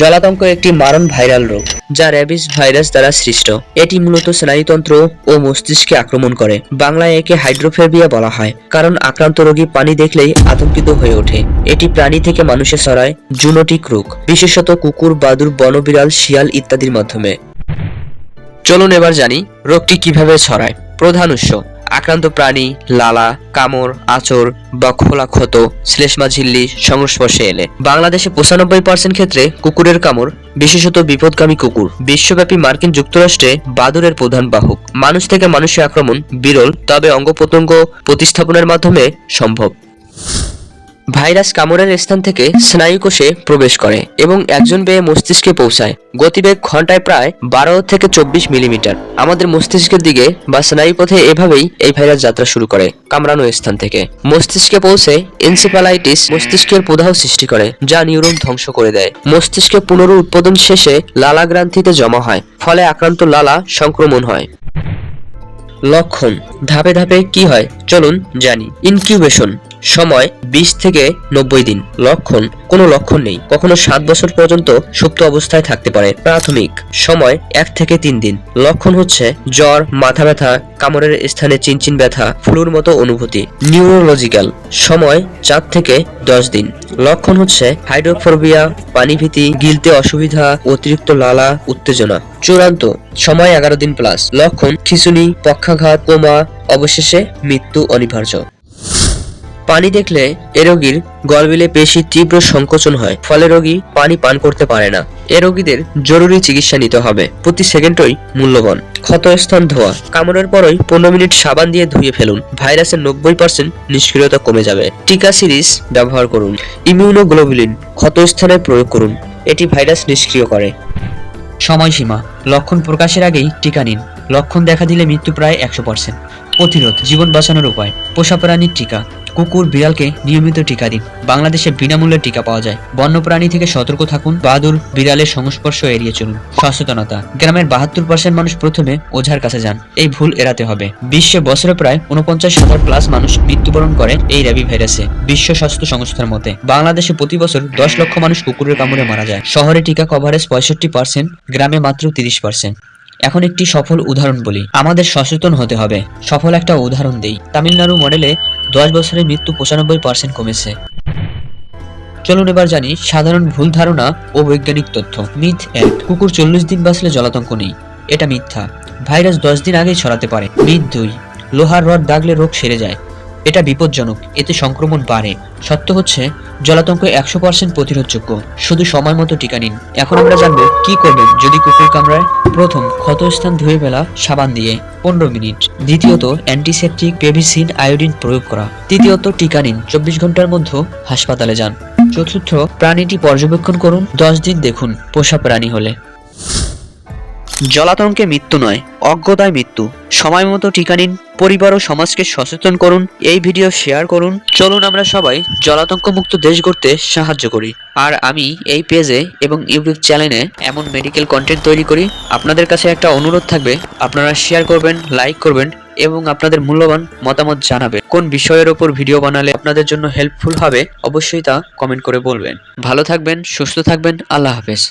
জলাতঙ্ক একটি মারণ ভাইরাল রোগ, যা র্যাবিস ভাইরাস দ্বারা সৃষ্ট। এটি মূলত স্নায়ুতন্ত্র ও মস্তিষ্কে আক্রমণ করে। বাংলায় একে হাইড্রোফেবিয়া বলা হয়, কারণ আক্রান্ত রোগী পানি দেখলেই আতঙ্কিত হয়ে ওঠে। এটি প্রাণী থেকে মানুষে ছড়ায় জুনোটিক রোগ, বিশেষত কুকুর, বাদুর, বনবিড়াল, শিয়াল ইত্যাদির মাধ্যমে। চলুন এবার জানি রোগটি কীভাবে ছড়ায়। প্রধান উৎস আক্রান্ত প্রাণী, লালা, কামড় আচর বা খোলা ক্ষত শ্লেষ্মা ঝিল্লি সংস্পর্শে এলে। বাংলাদেশে পঁচানব্বই পার্সেন্ট ক্ষেত্রে কুকুরের কামড়, বিশেষত বিপদগামী কুকুর। বিশ্বব্যাপী মার্কিন যুক্তরাষ্ট্রে বাদুরের প্রধান বাহক। মানুষ থেকে মানুষের আক্রমণ বিরল, তবে অঙ্গ প্রত্যঙ্গ প্রতিস্থাপনের মাধ্যমে সম্ভব। ভাইরাস কামড়ের স্থান থেকে স্নায়ুকোষে প্রবেশ করে এবং একজন বেয়ে মস্তিষ্কে পৌঁছায়। গতিবেগ ঘন্টায় প্রায় বারো থেকে চব্বিশ মিলিমিটার। আমাদের মস্তিষ্কের দিকে বা স্নায়ুপথে এভাবেই এই ভাইরাস যাত্রা শুরু করে কামড়ানো স্থান থেকে। মস্তিষ্কে পৌঁছে এনসিফালাইটিস মস্তিষ্কের প্রদাহ সৃষ্টি করে, যা নিউরন ধ্বংস করে দেয়। মস্তিষ্কে পুনরুৎপাদন শেষে লালা গ্রান্থিতে জমা হয়, ফলে আক্রান্ত লালা সংক্রমণ হয়। লক্ষণ, ধাপে ধাপে কি হয়? চলুন জানি। ইনকিউবেশন সময় বিশ থেকে নব্বই দিন। লক্ষণ? কোনো লক্ষণ নেই। কখনো সাত বছর পর্যন্ত সুপ্ত অবস্থায় থাকতে পারে। প্রাথমিক। সময় এক থেকে তিন দিন। লক্ষণ হচ্ছে জ্বর, মাথা ব্যথা, কামড়ের স্থানে চিনচিন ব্যথা, ফ্লুর মতো অনুভূতি। নিউরোলজিক্যাল। সময় চার থেকে দশ দিন। লক্ষণ হচ্ছে হাইড্রোফোবিয়া, পানিভীতি, গিলতে অসুবিধা, অতিরিক্ত লালা, উত্তেজনা। চূড়ান্ত। সময় এগারো দিন প্লাস লক্ষণ? খিঁচুনি পক্ষাঘাত, কোমা, অবশেষে মৃত্যু অনিবার্য। পানি দেখলে এ রোগীর গলবিলে পেশি তীব্র সংকোচন হয়, ফলে রোগী পানি পান করতে পারে না। এ রোগীদের জরুরি চিকিৎসা নিতে হবে। প্রতি সেকেন্ডই মূল্যবান। ক্ষতস্থান ধোয়া। কামড়ের পরই পনেরো মিনিট সাবান দিয়ে ধুয়ে ফেলুন। ভাইরাসের নব্বই পার্সেন্ট নিষ্ক্রিয়তা কমে যাবে। টিকা সিরিজ ব্যবহার করুন। ইমিউনোগ্লোবুলিন ক্ষতস্থানে প্রয়োগ করুন। এটি ভাইরাস নিষ্ক্রিয় করে। সময়সীমা। লক্ষণ প্রকাশের আগেই টিকা নিন। লক্ষণ দেখা দিলে মৃত্যু প্রায় একশো পার্সেন্ট প্রতিরোধ। জীবন বাঁচানোর উপায়। পোষা প্রাণীর টিকা। কুকুর বিড়ালকে নিয়মিত টিকা দিন। বাংলাদেশে বিনামূল্যে টিকা পাওয়া যায়। বন্যপ্রাণী থেকে সতর্ক থাকুন, বাদুর, বিড়ালের সংস্পর্শ এড়িয়ে চলুন। সচেতনতা। গ্রামের বাহাত্তর পার্সেন্ট মানুষ প্রথমে ওঝার কাছে যান। এই ভুল এড়াতে হবে। বিশ্বে বছরে প্রায় উনপঞ্চাশ হাজার প্লাস মানুষ মৃত্যুবরণ করে এই র্যাবি ভাইরাসে, বিশ্ব স্বাস্থ্য সংস্থার মতে। বাংলাদেশে প্রতি বছর দশ লক্ষ মানুষ কুকুরের কামড়ে মারা যায়। শহরে টিকা কভারেজ পঁয়ষট্টি পার্সেন্ট গ্রামে মাত্র তিরিশ পার্সেন্ট এখন একটি সফল উদাহরণ বলি। আমাদের সচেতন হতে হবে। সফল একটা উদাহরণ দেই। তামিলনাড়ু মডেলে দশ বছরে মৃত্যু পঁচানব্বই পার্সেন্ট কমেছে। চলুন এবার জানি সাধারণ ভুল ধারণা ও বৈজ্ঞানিক তথ্য। মিথ এক, কুকুর চল্লিশ দিন বাঁচলে জলাতঙ্ক নেই। এটা মিথ্যা। ভাইরাস দশ দিন আগেই ছড়াতে পারে। মিথ দুই, লোহার রড দাগলে রোগ সেরে যায়। এটা বিপজ্জনক, এতে সংক্রমণ বাড়ে। সত্য হচ্ছে জলাতঙ্ক একশো পার্সেন্ট প্রতিরোধযোগ্য। শুধু সময় মতো টিকা নিন। এখন আমরা জানব কি করবেন যদি কুকুর কামড়ায়। প্রথম, ক্ষতস্থান ধুয়ে ফেলা সাবান দিয়ে। পনেরো মিনিট। দ্বিতীয়ত অ্যান্টিসেপটিক পেভিসিন আয়োডিন প্রয়োগ করা। তৃতীয়ত, টিকা নিন। চব্বিশ ঘণ্টার মধ্যে হাসপাতালে যান। চতুর্থ, প্রাণীটি পর্যবেক্ষণ করুন। দশ দিন দেখুন পোষা প্রাণী হলে। জলাতঙ্কে মৃত্যু নয়। অজ্ঞতায় মৃত্যু। সময় মতো টিকা নিন, পরিবার ও সমাজকে সচেতন করুন, এই ভিডিও শেয়ার করুন। চলুন আমরা সবাই জলাতঙ্ক মুক্ত দেশ গড়তে সাহায্য করি। আর আমি এই পেজে এবং ইউটিউব চ্যানেলে এমন মেডিকেল কন্টেন্ট তৈরি করি। আপনাদের কাছে একটা অনুরোধ থাকবে, আপনারা শেয়ার করবেন লাইক করবেন এবং আপনাদের মূল্যবান মতামত জানাবেন। কোন বিষয়ের ওপর ভিডিও বানালে আপনাদের জন্য হেল্পফুল হবে, অবশ্যই তা কমেন্ট করে বলবেন। ভালো থাকবেন, সুস্থ থাকবেন, আল্লাহ হাফেজ।